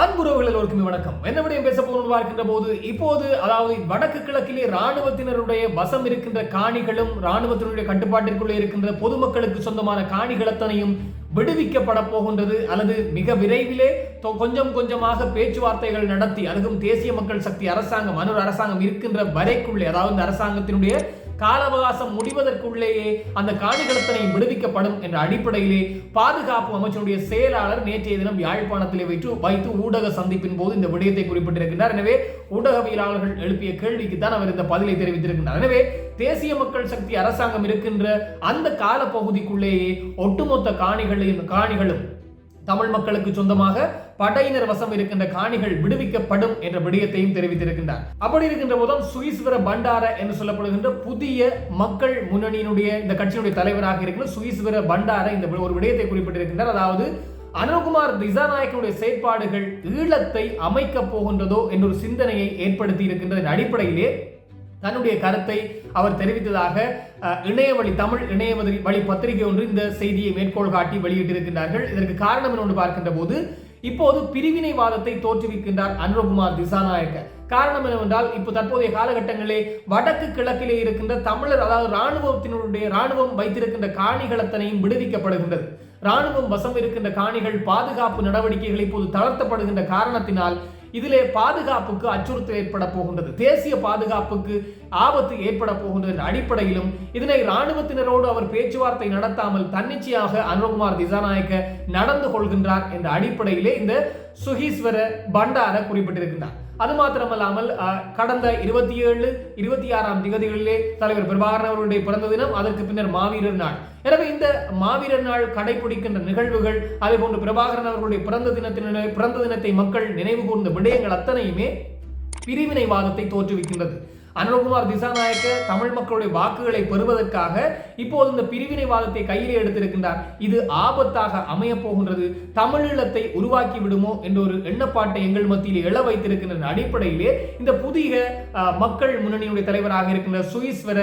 அன்புறவுகள் எல்லோருக்குமே வணக்கம். என்ன விடயம் பேச போகணும் பார்க்கின்ற போது இப்போது அதாவது வடக்கு கிழக்கிலே ராணுவத்தினருடைய வசம் இருக்கின்ற காணிகளும் ராணுவத்தினுடைய கட்டுப்பாட்டிற்குள்ளே இருக்கின்ற பொதுமக்களுக்கு சொந்தமான காணிகள் அத்தனையும் விடுவிக்கப்பட போகின்றது. அல்லது மிக விரைவிலே கொஞ்சம் கொஞ்சமாக பேச்சுவார்த்தைகள் நடத்தி அதுவும் தேசிய மக்கள் சக்தி அரசாங்கம் அனுர் அரசாங்கம் இருக்கின்ற வரைக்குள்ளே அதாவது இந்த அரசாங்கத்தினுடைய கால அவகாசம் முடிவதற்குள்ளேயே அந்த காணிகளத்தனை விடுவிக்கப்படும் என்ற அடிப்படையிலே பாதுகாப்பு அமைச்சருடைய செயலாளர் நேற்றைய தினம் யாழ்ப்பாணத்திலே வைத்து வைத்து ஊடக சந்திப்பின் போது இந்த விடயத்தை குறிப்பிட்டிருக்கின்றார். எனவே ஊடகவியலாளர்கள் எழுப்பிய கேள்விக்கு தான் அவர் இந்த பதிலை தெரிவித்திருக்கின்றார். எனவே தேசிய மக்கள் சக்தி அரசாங்கம் இருக்கின்ற அந்த கால பகுதிக்குள்ளேயே ஒட்டுமொத்த காணிகளையும் காணிகளும் தமிழ் மக்களுக்கு சொந்தமாக படையினர் வசம் இருக்கின்ற காணிகள் விடுவிக்கப்படும் என்ற விடயத்தையும் தெரிவித்திருக்கின்றார். அப்படி இருக்கின்ற போதும் சுயஸ்வர பண்டார என்று சொல்லப்படுகின்ற புதிய மக்கள் முன்னணியினுடைய இந்த கட்சியினுடைய தலைவராக இருக்கிற சுயஸ்வர பண்டார இந்த ஒரு விடயத்தை குறிப்பிட்டிருக்கின்றார். அதாவது அனுகுமார் திசாநாயக்கனுடைய செயற்பாடுகள் ஈழத்தை அமைக்கப் போகின்றதோ என்ற ஒரு சிந்தனையை ஏற்படுத்தி இருக்கின்றதன் அடிப்படையிலே தன்னுடைய கருத்தை அவர் தெரிவித்ததாக அஹ், இணையவழி தமிழ் இணையவழி வழி பத்திரிகை ஒன்று இந்த செய்தியை மேற்கோள் காட்டி வெளியிட்டிருக்கின்றார்கள். இதற்கு காரணம் என்று பார்க்கின்ற போது இப்போது பிரிவினைவாதத்தை தோற்றுவிக்கின்றார் அனுரகுமார் திசாநாயக்க காரணம் என்னவென்றால் இப்போ தற்போதைய காலகட்டங்களிலே வடக்கு கிழக்கிலே இருக்கின்ற தமிழர் அதாவது ராணுவத்தினுடைய ராணுவம் வைத்திருக்கின்ற காணிகள் அத்தனையும் விடுவிக்கப்படுகின்றது. ராணுவம் வசம் இருக்கின்ற காணிகள் பாதுகாப்பு நடவடிக்கைகள் இப்போது தளர்த்தப்படுகின்ற காரணத்தினால் இதிலே பாதுகாப்புக்கு அச்சுறுத்தல் ஏற்பட போகின்றது. தேசிய பாதுகாப்புக்கு ஆபத்து ஏற்பட போகின்றது என்ற அடிப்படையிலும் இதனை இராணுவத்தினரோடு அவர் பேச்சுவார்த்தை நடத்தாமல் தன்னிச்சையாக அனுரகுமார் திசாநாயக்க நடந்து கொள்கின்றார் என்ற அடிப்படையிலே இந்த சுகீஸ்வர பண்டார குறிப்பிட்டிருக்கின்றார். அது மாத்திரமல்லாமல் கடந்த இருபத்தி ஏழு இருபத்தி ஆறாம் திகதிகளிலே தலைவர் பிரபாகரன் அவர்களுடைய பிறந்த தினம் அதற்கு பின்னர் மாவீரர் நாள். எனவே இந்த மாவீரர் நாள் கடைபிடிக்கின்ற நிகழ்வுகள் அதே போன்று பிரபாகரன் அவர்களுடைய பிறந்த தினத்தின பிறந்த தினத்தை மக்கள் நினைவு கூர்ந்த விடயங்கள் அத்தனையுமே பிரிவினைவாதத்தை தோற்றுவிக்கின்றது. அனுரகுமார் திசாநாயக்க தமிழ் மக்களுடைய வாக்குகளை பெறுவதற்காக இப்போது இந்த பிரிவினைவாதத்தை கையிலே எடுத்திருக்கின்றார். இது ஆபத்தாக அமையப் போகின்றது. தமிழீழத்தை உருவாக்கி விடுமோ என்ற ஒரு எண்ணப்பாட்டை எங்கள் மத்தியில் எழ வைத்திருக்கின்ற அடிப்படையிலே இந்த புதிய மக்கள் முன்னணியுடைய தலைவராக இருக்கின்ற சுயஸ்வர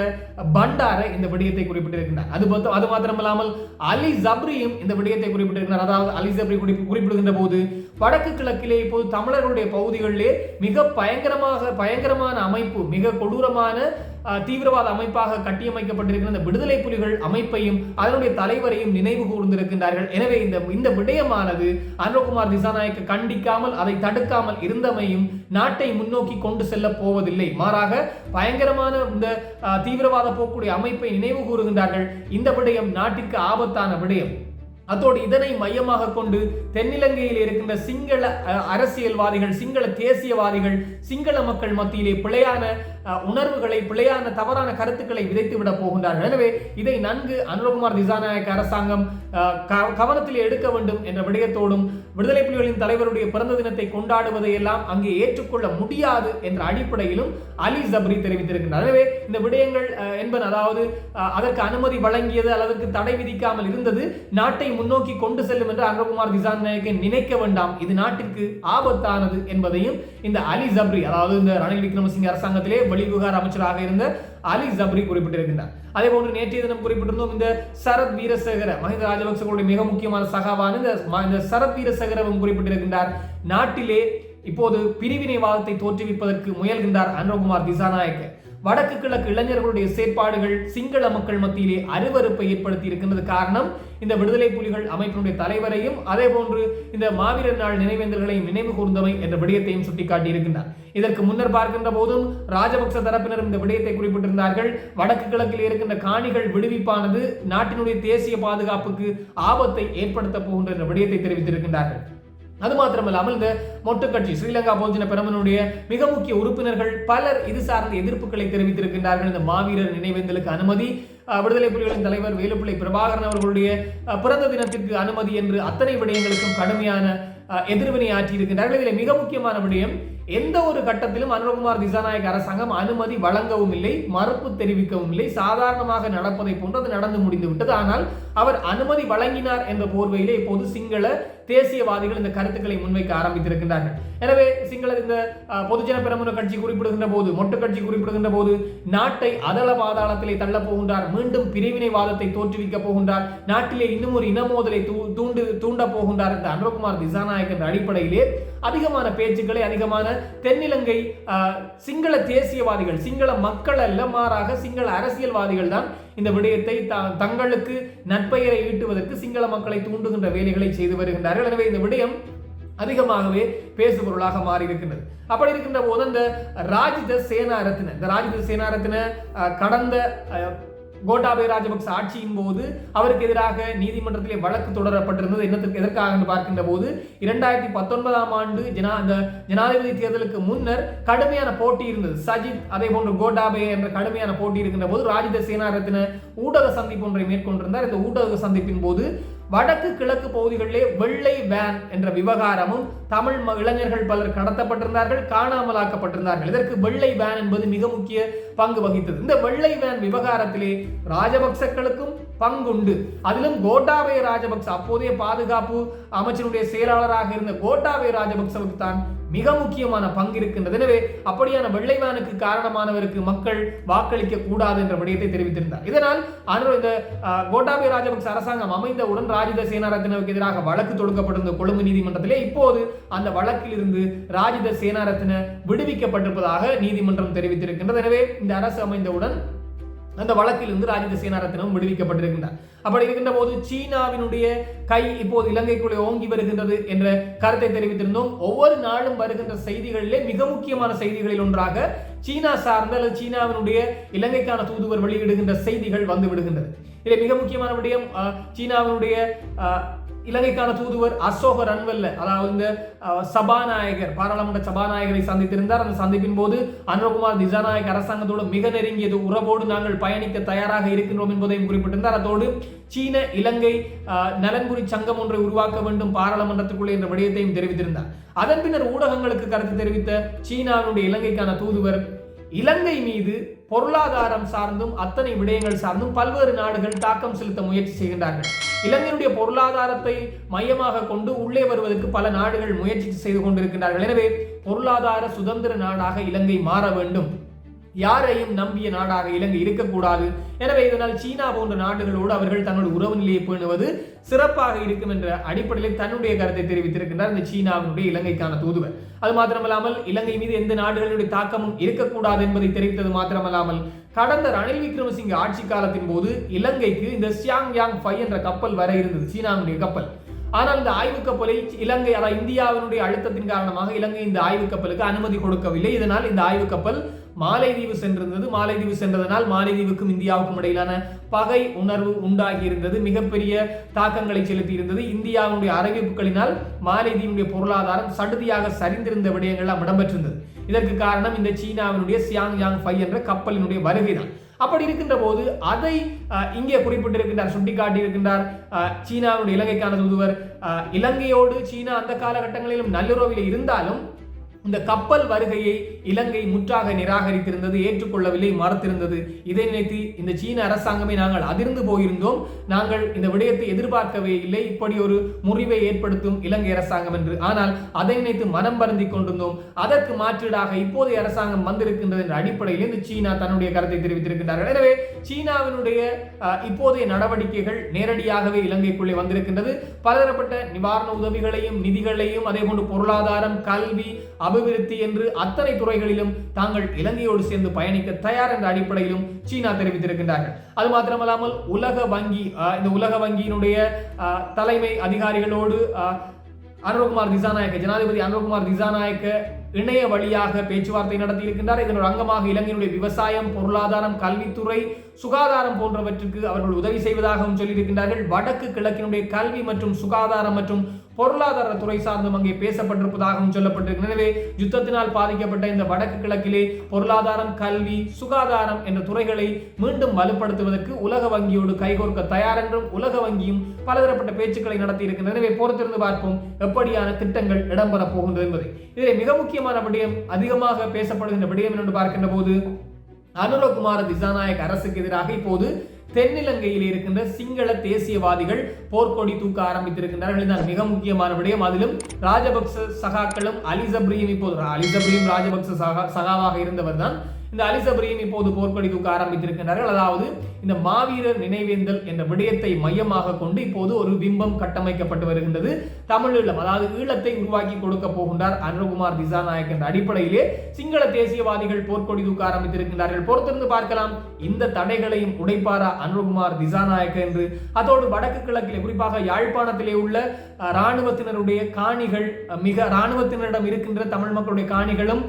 பண்டார இந்த விடயத்தை குறிப்பிட்டிருக்கின்றார். அது மொத்தம் அது மாத்திரமல்லாமல் அலி ஜப்ரியும் இந்த விடயத்தை குறிப்பிட்டிருக்கிறார் அதாவது அலி ஜப்ரி குறிப்பிடுகின்ற போது வடக்கு கிழக்கிலே இப்போது தமிழர்களுடைய பகுதிகளிலே மிக பயங்கரமாக பயங்கரமான அமைப்பு மிக கொடூரமான தீவிரவாத அமைப்பாக கட்டியமைக்கப்பட்டிருக்கிற இந்த விடுதலை புலிகள் அமைப்பையும் அதனுடைய தலைவரையும் நினைவு கூர்ந்திருக்கின்றார்கள். எனவே இந்த இந்த விடயமானது அனுகுமார் திசாநாயக்க கண்டிக்காமல் அதை தடுக்காமல் இருந்தமையும் நாட்டை முன்னோக்கி கொண்டு செல்ல போவதில்லை. மாறாக பயங்கரமான இந்த தீவிரவாத போக்குடைய அமைப்பை நினைவு கூறுகின்றார்கள். இந்த விடயம் நாட்டிற்கு ஆபத்தான விடயம். அதோடு இதனை மையமாக கொண்டு தென்னிலங்கையில் இருக்கின்ற சிங்கள அஹ், அரசியல்வாதிகள் சிங்கள தேசியவாதிகள் சிங்கள மக்கள் மத்தியிலே பிழையான உணர்வுகளை பிழையான தவறான கருத்துக்களை விதைத்து விட போகின்றார்கள். எனவே இதை நன்கு அனுரகுமார் திசாநாயக்க அரசாங்கம் க- கவனத்தில் எடுக்க வேண்டும் என்ற விடயத்தோடும் விடுதலை புலிகளின் தலைவருடைய பிறந்த தினத்தை கொண்டாடுவதை எல்லாம் அங்கே ஏற்றுக்கொள்ள முடியாது என்ற அடிப்படையிலும் அலி ஜப்ரி தெரிவித்திருக்கின்றார் எனவே இந்த விடயங்கள் என்பது அதாவது அதற்கு அனுமதி வழங்கியது அல்லது அதற்கு தடை விதிக்காமல் இருந்தது நாட்டை முன்னோக்கி கொண்டு செல்லும் என்று அங்ககுமார் திசான் நாயக்கன் நினைக்க வேண்டாம். இது நாட்டிற்கு ஆபத்தானது என்பதையும் இந்த அலி ஜப்ரி அதாவது இந்த ரணில் விக்ரமசிங்க அரசாங்கத்திலே வெளிவிவகார அமைச்சராக இருந்த அலி ஜப்ரி குறிப்பிட்டிருக்கின்றார். அதே போன்று நேற்றைய தினம் குறிப்பிட்டிருந்தோம் இந்த சரத் வீரசேகர மஹிந்த ராஜபக்சர்களுடைய மிக முக்கியமான சகாவான இந்த சரத் வீரசேகரவும் குறிப்பிட்டிருக்கின்றார். நாட்டிலே இப்போது பிரிவினைவாதத்தை தோற்றுவிப்பதற்கு முயல்கின்றார் அனுரகுமார் திசாநாயக்க. வடக்கு கிழக்கு இளைஞர்களுடைய செயற்பாடுகள் சிங்கள மக்கள் மத்தியிலே அருவருப்பை ஏற்படுத்தி இருக்கின்றது காரணம் இந்த விடுதலை புலிகள் அமைப்பினுடைய தலைவரையும் அதே போன்று இந்த மாவீரர் நாள் நினைவேந்தல்களையும் நினைவு கூர்ந்தவை என்ற விடயத்தையும் சுட்டிக்காட்டியிருக்கின்றார். இதற்கு முன்னர் பார்க்கின்ற போதும் ராஜபக்ச தரப்பினர் இந்த விடயத்தை குறிப்பிட்டிருந்தார்கள். வடக்கு கிழக்கில் இருக்கின்ற காணிகள் விடுவிப்பானது நாட்டினுடைய தேசிய பாதுகாப்புக்கு ஆபத்தை ஏற்படுத்த போகின்ற என்ற விடயத்தை தெரிவித்திருக்கின்றார்கள். அது மாத்திரமல்லாமல் இந்த மொட்டு கட்சி ஸ்ரீலங்கா போஜன பெருமனுடைய மிக முக்கிய உறுப்பினர்கள் பலர் இது சார்ந்த எதிர்ப்புகளை தெரிவித்திருக்கின்றார்கள். இந்த மாவீரர் நினைவேந்தலுக்கு அனுமதி விடுதலை புலிகளின் தலைவர் வேலுப்பிள்ளை பிரபாகரன் அவர்களுடைய பிறந்த தினத்திற்கு அனுமதி என்று அத்தனை விடயங்களுக்கும் கடுமையான எதிர்வினை ஆற்றியிருக்கின்றார்கள். இதில் மிக முக்கியமான விடயம் எந்த ஒரு கட்டத்திலும் அனுரகுமார் திசாநாயக அரசாங்கம் அனுமதி வழங்கவும் இல்லை மறுப்பு தெரிவிக்கவும் இல்லை. சாதாரணமாக நடப்பதை போன்று அது நடந்து முடிந்து விட்டது ஆனால் அவர் அனுமதி வழங்கினார் என்ற போர்வையிலே இப்போது சிங்கள தேசியவாதிகள் இந்த கருத்துக்களை முன்வைக்க ஆரம்பித்திருக்கின்றார்கள். எனவே சிங்கள இந்த பொதுஜன பெரமுன கட்சி குறிப்பிடுகின்ற போது மொட்டு கட்சி குறிப்பிடுகின்ற போது நாட்டை அதள பாதாளத்திலே தள்ளப் போகின்றார் மீண்டும் பிரிவினைவாதத்தை தோற்றுவிக்கப் போகின்றார் நாட்டிலே இன்னும் ஒரு இனமோதலை தூ- தூண்டு தூண்ட போகின்றார் என்ற அனுரகுமார் திசாநாயக் என்ற அடிப்படையிலே அதிகமான பேச்சுக்களை அதிகமான தென்னிலங்கை சிங்கள தேசியவாதிகள் சிங்கள மக்கள் அல்ல மாறாக சிங்கள அரசியல்வாதிகள் தான் இந்த விடயத்தை தங்களுக்கு நற்பெயரை ஈட்டுவதற்கு சிங்கள மக்களை தூண்டுகின்ற வேலைகளை செய்து வருகின்றார்கள். எனவே இந்த விடயம் அதிகமாகவே பேசுபொருளாக மாறி இருக்கின்றது அப்படி இருக்கின்ற போது அந்த ராஜித சேனாரத்தின இந்த ராஜித சேனாரத்தின அஹ், கடந்த அஹ், கோட்டாபய ராஜபக்ச ஆட்சியின் போது அவருக்கு எதிராக நீதிமன்றத்திலே வழக்கு தொடரப்பட்டிருந்தது. என்னத்துக்கு எதற்காக என்று பார்க்கின்ற போது இரண்டாயிரத்தி பத்தொன்பதாம் ஆண்டு ஜனா அந்த ஜனாதிபதி தேர்தலுக்கு முன்னர் கடுமையான போட்டி இருந்தது. சஜித் அதே போன்று கோட்டாபய என்ற கடுமையான போட்டி இருக்கின்ற போது ராஜித சேனாரத்தின ஊடக சந்திப்பு ஒன்றை மேற்கொண்டிருந்தார். இந்த ஊடக சந்திப்பின் போது வடக்கு கிழக்கு பகுதிகளிலே வெள்ளை வேன் என்ற விவகாரமும் தமிழ் ம- இளைஞர்கள் பலர் கடத்தப்பட்டிருந்தார்கள் காணாமலாக்கப்பட்டிருந்தார்கள். இதற்கு வெள்ளை வேன் என்பது மிக முக்கிய பங்கு வகித்தது. இந்த வெள்ளை வேன் விவகாரத்திலே ராஜபக்சக்களுக்கும் பங்குண்டு. அதிலும் கோட்டாபய ராஜபக்ச அப்போதைய பாதுகாப்பு அமைச்சருடைய செயலாளராக இருந்த கோட்டாபய ராஜபக்சவுக்கு தான் மிக முக்கியமான பங்கு இருக்கின்றது. எனவே அப்படியான வெள்ளைவானுக்கு காரணமானவருக்கு மக்கள் வாக்களிக்க கூடாது என்ற விடயத்தை தெரிவித்திருந்தார். இதனால் அன்று இந்த கோட்டாபய ராஜபக்ச அரசாங்கம் அமைந்தவுடன் ராஜித சேனாரத்னவுக்கு எதிராக வழக்கு தொடுக்கப்பட்டிருந்த கொழும்பு நீதிமன்றத்திலே இப்போது அந்த வழக்கில் இருந்து ராஜித சேனாரத்ன விடுவிக்கப்பட்டிருப்பதாக நீதிமன்றம் தெரிவித்திருக்கின்றது. எனவே இந்த அரசு அமைந்தவுடன் அந்த வழக்கிலிருந்து ராஜித சேனாரத்னம் விடுவிக்கப்பட்டிருக்கின்றார் அப்படி இருக்கின்ற போது சீனாவினுடைய கை இப்போது இலங்கைக்குள்ளே ஓங்கி வருகின்றது என்ற கருத்தை தெரிவித்திருந்தோம். ஒவ்வொரு நாளும் வருகின்ற செய்திகளிலே மிக முக்கியமான செய்திகளில் ஒன்றாக சீனா சார்ந்த அல்லது சீனாவினுடைய இலங்கைக்கான தூதுவர் வெளியிடுகின்ற செய்திகள் வந்து விடுகின்றது. இதில் மிக முக்கியமான விடயம் சீனாவினுடைய இலங்கைக்கான தூதுவர் அசோக ரன்வல்ல அதாவது இந்த சபாநாயகர் பாராளுமன்ற சபாநாயகரை சந்தித்திருந்தார். அந்த சந்திப்பின் போது அனுரகுமார் திசாநாயக் அரசாங்கத்தோடு மிக நெருங்கியது. உறவோடு நாங்கள் பயணிக்க தயாராக இருக்கின்றோம் என்பதையும் குறிப்பிட்டிருந்தார். அதோடு சீன இலங்கை நலன்புரி சங்கம் ஒன்றை உருவாக்க வேண்டும் பாராளுமன்றத்துக்குள்ளே என்ற விடயத்தையும் தெரிவித்திருந்தார். அதன் பின்னர் ஊடகங்களுக்கு கருத்து தெரிவித்த சீனாவினுடைய இலங்கைக்கான தூதுவர் இலங்கை மீது பொருளாதாரம் சார்ந்தும் அத்தனை விடயங்கள் சார்ந்தும் பல்வேறு நாடுகள் தாக்கம் செலுத்த முயற்சி செய்கின்றார்கள். இலங்கையினுடைய பொருளாதாரத்தை மையமாக கொண்டு உள்ளே வருவதற்கு பல நாடுகள் முயற்சி செய்து கொண்டிருக்கின்றார்கள். எனவே பொருளாதார சுதந்திர நாடாக இலங்கை மாற வேண்டும். யாரையும் நம்பிய நாடாக இலங்கை இருக்கக்கூடாது. எனவே இதனால் சீனா போன்ற நாடுகளோடு அவர்கள் தங்களுடைய உறவு நிலையை பேணுவது சிறப்பாக இருக்கும் என்ற அடிப்படையில் தன்னுடைய கருத்தை தெரிவித்திருக்கின்றார் இந்த சீனாவினுடைய இலங்கைக்கான தூதுவர். அது மாத்திரமல்லாமல் இலங்கை மீது எந்த நாடுகளுடைய தாக்கமும் இருக்கக்கூடாது என்பதை தெரிவித்தது மாத்திரமல்லாமல் கடந்த ரணில் விக்ரமசிங்க ஆட்சி காலத்தின் போது இலங்கைக்கு இந்த சியாங் யாங் ஃபை என்ற கப்பல் வர இருந்தது சீனாவுடைய கப்பல். ஆனால் இந்த ஆய்வு கப்பலை இலங்கை அதாவது இந்தியாவினுடைய அழுத்தத்தின் காரணமாக இலங்கை இந்த ஆய்வு கப்பலுக்கு அனுமதி கொடுக்கவில்லை. இதனால் இந்த ஆய்வு கப்பல் மாலைதீவு சென்றிருந்தது. மாலைதீவு சென்றதனால் மாலைதீவுக்கும் இந்தியாவுக்கும் இடையிலான பகை உணர்வு உண்டாகி இருந்தது மிகப்பெரிய தாக்கங்களை செலுத்தி இருந்தது இந்தியாவுடைய அறிவிப்புகளினால் மாலைதீவுடைய பொருளாதாரம் சடுதியாக சரிந்திருந்த விடயங்கள்லாம் இடம்பெற்றிருந்தது. இதற்கு காரணம் இந்த சீனாவினுடைய சியாங் யாங் ஃபை என்ற கப்பலினுடைய வருகைதான். அப்படி இருக்கின்ற போது அதை இங்கே குறிப்பிட்டிருக்கின்றார் சுட்டிக்காட்டி இருக்கின்றார் அஹ், சீனாவுடைய இலங்கைக்கான தூதுவர். இலங்கையோடு சீனா அந்த காலகட்டங்களிலும் நல்லுறவில் இருந்தாலும் இந்த கப்பல் வருகையை இலங்கை முற்றாக நிராகரித்திருந்தது ஏற்றுக்கொள்ளவில்லை மறுத்திருந்தது. இதை நினைத்து இந்த சீன அரசாங்கமே நாங்கள் அதிர்ந்து போயிருந்தோம். நாங்கள் இந்த விடயத்தை எதிர்பார்க்கவே இல்லை. இப்படி ஒரு முறிவை ஏற்படுத்தும் இலங்கை அரசாங்கம் என்று. ஆனால் அதை நினைத்து மனம் வருந்தி கொண்டிருந்தோம். அதற்கு மாற்றீடாக இப்போதைய அரசாங்கம் வந்திருக்கின்றது என்ற அடிப்படையில் இந்த சீனா தன்னுடைய கருத்தை தெரிவித்திருக்கின்றார்கள். எனவே சீனாவினுடைய இப்போதைய நடவடிக்கைகள் நேரடியாகவே இலங்கைக்குள்ளே வந்திருக்கின்றது. பலதரப்பட்ட நிவாரண உதவிகளையும் நிதிகளையும் அதே போன்று பொருளாதாரம் கல்வி அபிவிருத்தி என்று அத்தனை துறைகளிலும் தாங்கள் இலங்கையோடு சேர்ந்து பயணிக்க தயார் என்ற அடிப்படையிலும் சீனா தெரிவித்திருக்கின்றார்கள். அது மாத்திரமல்லாமல் உலக வங்கி இந்த உலக வங்கியினுடைய தலைமை அதிகாரிகளோடு அனுரகுமார் திசாநாயக்க ஜனாதிபதி அனுரகுமார் திசாநாயக்க இணைய வழியாக பேச்சுவார்த்தை நடத்தியிருக்கின்றார். இதன் ஒரு அங்கமாக இலங்கையினுடைய விவசாயம் பொருளாதாரம் கல்வித்துறை சுகாதாரம் போன்றவற்றுக்கு அவர்கள் உதவி செய்வதாகவும் சொல்லியிருக்கின்றார்கள். வடக்கு கிழக்கினுடைய கல்வி மற்றும் சுகாதாரம் மற்றும் பொருளாதார துறை சார்ந்தும் அங்கே பேசப்பட்டிருப்பதாகவும் சொல்லப்பட்டிருக்கிறது. எனவே யுத்தத்தினால் பாதிக்கப்பட்ட இந்த வடக்கு கிழக்கிலே பொருளாதாரம் கல்வி சுகாதாரம் என்ற துறைகளை மீண்டும் வலுப்படுத்துவதற்கு உலக வங்கியோடு கைகோர்க்க தயார் என்றும் உலக வங்கியும் பலதரப்பட்ட பேச்சுக்களை நடத்தி இருக்கின்றன எனவே பொறுத்திருந்து பார்ப்போம் எப்படியான திட்டங்கள் இடம்பெறப் போகின்றது என்பதை. இதில் மிக முக்கியமான விடயம் அதிகமாக பேசப்படுகின்ற விடயம் என்று பார்க்கின்ற போது அனுரகுமார திசாநாயக் அரசுக்கு எதிராக இப்போது தென்னிலங்கையில் இருக்கின்ற சிங்கள தேசியவாதிகள் போர்க்கொடி தூக்க ஆரம்பித்திருக்கின்றார்கள். இதுதான் மிக முக்கியமான விடயம். அதிலும் ராஜபக்ச சகாக்களும் அலிசப்ரியும் இப்போது அலிசப்ரியும் ராஜபக்ச சகா சகாவாக இருந்தவர் தான் இந்த அலிசபரியும் இப்போது போர்க்கொடி தூக்க ஆரம்பித்திருக்கின்றார்கள். அதாவது இந்த மாவீரர் நினைவேந்தல் என்ற விடயத்தை மையமாக கொண்டு இப்போது ஒரு பிம்பம் கட்டமைக்கப்பட்டு வருகின்றது. தமிழீழம் அதாவது ஈழத்தை உருவாக்கி கொடுக்க போகின்றார் அனுகுமார் திசாநாயக் என்ற அடிப்படையிலே சிங்கள தேசியவாதிகள் போர்க்கொடி தூக்க ஆரம்பித்திருக்கின்றார்கள். பொறுத்திருந்து பார்க்கலாம் இந்த தடைகளையும் உடைப்பாரா அனுகுமார் திசாநாயக் என்று. அதோடு வடக்கு கிழக்கிலே குறிப்பாக யாழ்ப்பாணத்திலே உள்ள இராணுவத்தினருடைய காணிகள் மிக இராணுவத்தினரிடம் இருக்கின்ற தமிழ் மக்களுடைய காணிகளும்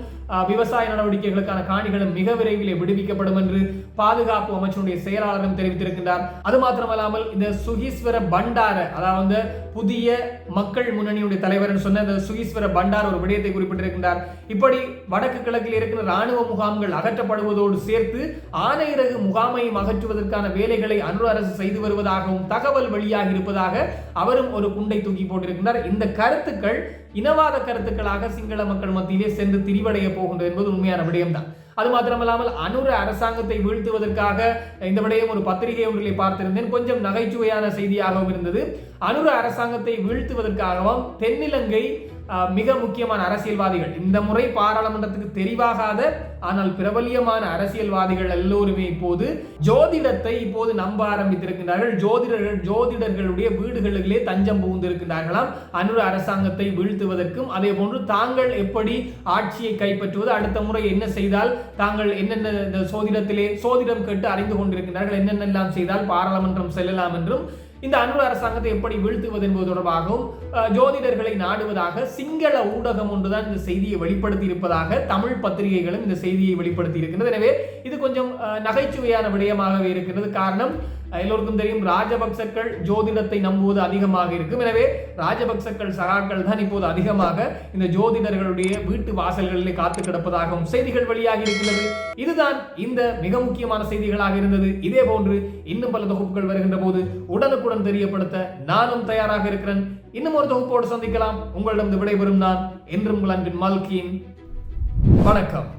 விவசாய நடவடிக்கைகளுக்கான காணிகளும் மிக விரைவிலே விடுவிக்கப்படும் என்று பாதுகாப்பு அமைச்சருடைய செயலாளரும் தெரிவித்திருக்கின்றார். அது மாத்திரமல்லாமல் இந்த சுகீஸ்வர பண்டார அதாவது புதிய மக்கள் முன்னணியுடைய தலைவர் சொன்ன இந்த சுகீஸ்வர பண்டார் ஒரு விடயத்தை குறிப்பிட்டிருக்கின்றார். இப்படி வடக்கு கிழக்கில் இருக்கிற ராணுவ முகாம்கள் அகற்றப்படுவதோடு சேர்த்து ஆனையிறகு முகாமையும் அகற்றுவதற்கான வேலைகளை அன்று அரசு செய்து வருவதாகவும் தகவல் வெளியாகி இருப்பதாக அவரும் ஒரு குண்டை தூக்கி போட்டிருக்கின்றார். இந்த கருத்துக்கள் இனவாத கருத்துக்களாக சிங்கள மக்கள் மத்தியிலே சென்று திரிவடைய போகின்றது என்பது உண்மையான விடயம்தான். அது மாத்திரமல்லாமல் அனுர அரசாங்கத்தை வீழ்த்துவதற்காக இந்த விடயம் ஒரு பத்திரிகை ஒன்றிலே பார்த்திருந்தேன். கொஞ்சம் நகைச்சுவையான செய்தியாகவும் இருந்தது. அனுர அரசாங்கத்தை வீழ்த்துவதற்காகவும் தென்னிலங்கை மிக முக்கியமான அரசியல்வாதிகள். இந்த முறை பாராளுமன்றத்துக்கு தெரிவாகாத ஆனால் பிரபலியமான அரசியல்வாதிகள் எல்லோருமே இப்போது ஜோதிடத்தை இப்போது நம்ப ஆரம்பித்திருக்கின்றார்கள். ஜோதிடர்கள் ஜோதிடர்களுடைய வீடுகளிலே தஞ்சம் புகுந்திருக்கின்றார்களாம். அனுர அரசாங்கத்தை வீழ்த்துவதற்கும் அதே போன்று தாங்கள் எப்படி ஆட்சியை கைப்பற்றுவது அடுத்த முறை என்ன செய்தால் தாங்கள் என்னென்ன சோதிடத்திலே சோதிடம் கேட்டு அறிந்து கொண்டிருக்கிறார்கள் என்னென்னலாம் செய்தால் பாராளுமன்றம் செல்லலாம் என்றும் இந்த அனுர அரசாங்கத்தை எப்படி வீழ்த்துவது என்பது தொடர்பாகவும் ஜோதிடர்களை நாடுவதாக சிங்கள ஊடகம் ஒன்றுதான் இந்த செய்தியை வெளிப்படுத்தி இருப்பதாக தமிழ் பத்திரிகைகளும் இந்த செய்தியை வெளிப்படுத்தி இருக்கின்றது எனவே இது கொஞ்சம் நகைச்சுவையான விடயமாகவே இருக்கிறது காரணம் எல்லோருக்கும் தெரியும் ராஜபக்சக்கள் ஜோதிடத்தை நம்புவது அதிகமாக இருக்கும். எனவே ராஜபக்சக்கள் சகாக்கள் தான் இப்போது அதிகமாக இந்த ஜோதிடர்களுடைய வீட்டு வாசல்களிலே காத்து கிடப்பதாகவும் செய்திகள் வெளியாக இருக்கிறது இதுதான் இந்த மிக முக்கியமான செய்திகளாக இருந்தது. இதே போன்று இன்னும் பல தொகுப்புகள் வருகின்ற போது உடனுக்குடன் தெரியப்படுத்த நானும் தயாராக இருக்கிறேன். இன்னும் ஒரு தொகுப்போடு சந்திக்கலாம். உங்களிடம் விடைபெறும் நான் என்றும் உங்கள் அன்பின் மல்கியின். வணக்கம்.